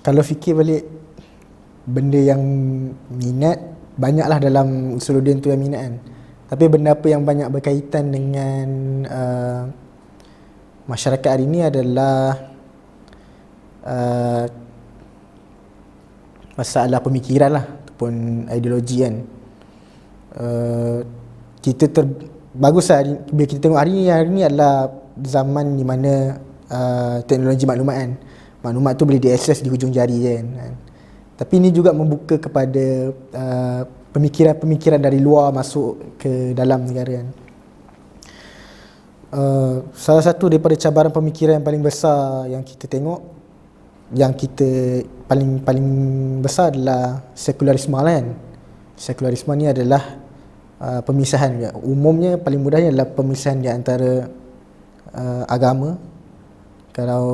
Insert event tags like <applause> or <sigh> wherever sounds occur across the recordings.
kalau fikir balik benda yang minat banyaklah dalam Usuluddin tu yang minat kan. Tapi benda apa yang banyak berkaitan dengan uh, masyarakat hari ini adalah uh, masalah pemikiran lah ataupun ideologi kan. Uh, kita ter bagus lah bila kita tengok hari ni hari ni adalah zaman di mana uh, teknologi maklumat kan maklumat tu boleh diakses di hujung jari kan, kan. Tapi ini juga membuka kepada uh, pemikiran-pemikiran dari luar masuk ke dalam negara kan. Uh, salah satu daripada cabaran pemikiran yang paling besar yang kita tengok yang kita paling paling besar adalah sekularisme lah kan. Sekularisme ni adalah uh, pemisahan umumnya paling mudahnya adalah pemisahan di antara uh, agama. Kalau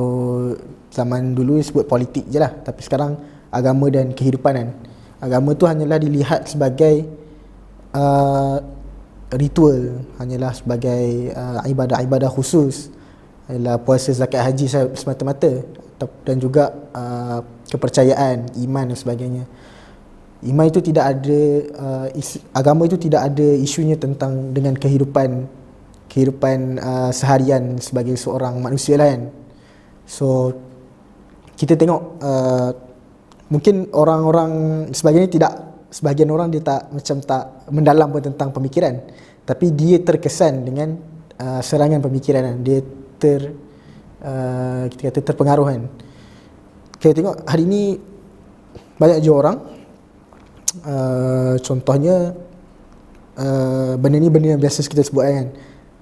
zaman dulu sebut politik je lah tapi sekarang agama dan kehidupan kan. Agama tu hanyalah dilihat sebagai uh, ritual, hanyalah sebagai uh, ibadah-ibadah khusus, hanyalah puasa zakat haji semata-mata dan juga uh, kepercayaan, iman dan sebagainya. Iman itu tidak ada uh, is, agama itu tidak ada isunya tentang dengan kehidupan kehidupan uh, seharian sebagai seorang manusia lah kan. So kita tengok uh, mungkin orang-orang sebagainya tidak sebahagian orang dia tak macam tak mendalam pun tentang pemikiran. Tapi dia terkesan dengan uh, serangan pemikiran dia ter uh, kita kata terpengaruh kan. Kita tengok hari ini banyak je orang uh, contohnya uh, benda ni benda yang biasa kita sebut kan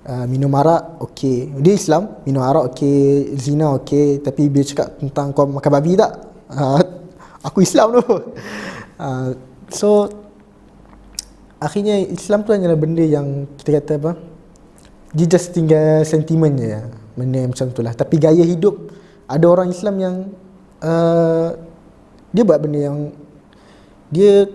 uh, minum arak okey. Dia Islam minum arak okey. Zina okey. Tapi bila cakap tentang kau makan babi tak? Uh, <laughs> aku Islam tu. Uh, so akhirnya Islam tu hanyalah benda yang kita kata apa? Dia just tinggal sentimen je. Benda macam tu lah. Tapi gaya hidup ada orang Islam yang uh, dia buat benda yang dia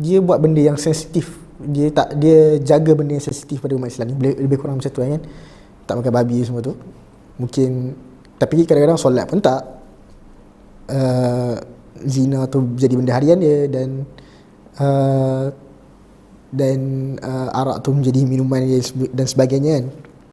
dia buat benda yang sensitif dia tak dia jaga benda yang sensitif pada umat Islam ni. Lebih, lebih kurang macam tu kan? Tak makan babi semua tu. Mungkin tapi kadang-kadang solat pun tak. Uh, zina tu jadi benda harian dia dan uh, dan uh, arak tu menjadi minuman dia dan sebagainya kan